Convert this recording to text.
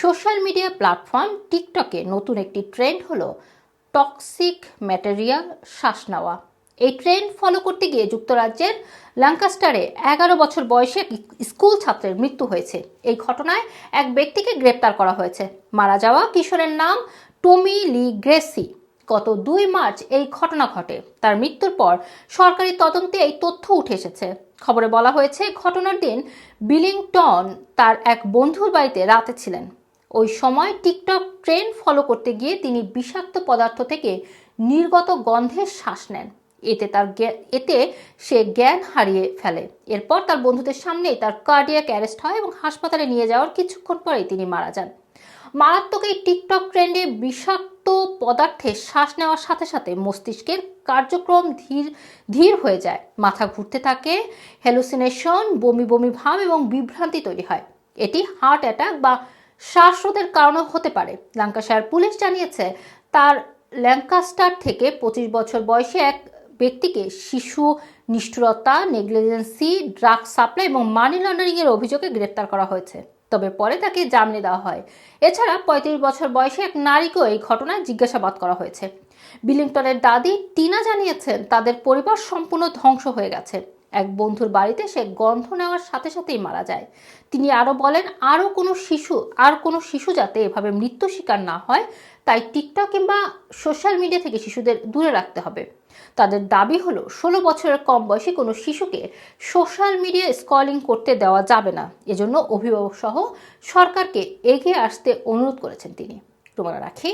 Social media platform টিকটকে নতুন একটি ট্রেন্ড হলো টক্সিক ম্যাটেরিয়াল শ্বাস নেওয়া। এই ট্রেন্ড ফলো করতে গিয়ে যুক্তরাজ্যের ল্যাঙ্কাস্টারে এগারো বছর বয়সে স্কুল ছাত্রের মৃত্যু হয়েছে। এই ঘটনায় এক ব্যক্তিকে গ্রেপ্তার করা হয়েছে। মারা যাওয়া কিশোরের নাম টমি লি গ্রেসি। গত দুই মার্চ এই ঘটনা ঘটে। তার মৃত্যুর পর সরকারি তদন্তে এই তথ্য উঠে এসেছে। খবরে বলা হয়েছে, ঘটনার দিন বিলিংটন তার এক বন্ধুর বাড়িতে রাতে ছিলেন। ওই সময় টিকটক ট্রেন্ড ফলো করতে গিয়ে তিনি বিষাক্ত পদার্থ থেকে নির্গত গন্ধের শ্বাস নেন। এতে তার এতে সে জ্ঞান হারিয়ে ফেলে। এরপর তার বন্ধুদের সামনেই তার কার্ডিয়াক অ্যারেস্ট হয় এবং হাসপাতালে নিয়ে যাওয়ার কিছুক্ষণ পরেই তিনি মারা যান। মারাত্মক এই টিকটক ট্রেন্ডে বিষাক্ত পদার্থে শ্বাস নেওয়ার সাথে সাথে মস্তিষ্কের কার্যক্রম ধীর ধীর হয়ে যায়। মাথা ঘুরতে থাকে হ্যালুসিনেশন বমি বমি ভাব এবং বিভ্রান্তি তৈরি হয়। এটি হার্ট অ্যাটাক বা শ্বাসরোধের কারণও হতে পারে। ল্যাঙ্কাশায়ার পুলিশ জানিয়েছে, তার ল্যাঙ্কাস্টার থেকে পঁচিশ বছর বয়সী এক ব্যক্তিকে শিশু, নিষ্ঠুরতা, নেগলিজেন্সি, ড্রাগ সাপ্লাই এবং মানি লন্ডারিংয়ের অভিযোগে গ্রেপ্তার করা হয়েছে। তবে পরে তাকে জামিনে দেওয়া হয়। এছাড়া পঁয়ত্রিশ বছর বয়সে এক নারীকেও এই ঘটনায় জিজ্ঞাসাবাদ করা হয়েছে। বিলিংটনের দাদি টিনা জানিয়েছেন, তাদের পরিবার সম্পূর্ণ ধ্বংস হয়ে গেছে। এক বন্ধুর বাড়িতে সে গন্ধ নেওয়ার সাথে সাথেই মারা যায়। তিনি আরও বলেন, আরও কোনো শিশু, আর কোনো শিশু যাতে এভাবে মৃত্যু শিকার না হয়, তাই টিকটক কিংবা সোশ্যাল মিডিয়া থেকে শিশুদের দূরে রাখতে হবে। তাদের দাবি হলো, ষোলো বছরের কম বয়সী কোনো শিশুকে সোশ্যাল মিডিয়া স্কলিং করতে দেওয়া যাবে না। এজন্য অভিভাবক সহ সরকারকে এগিয়ে আসতে অনুরোধ করেছেন তিনি। রোমানা রাখি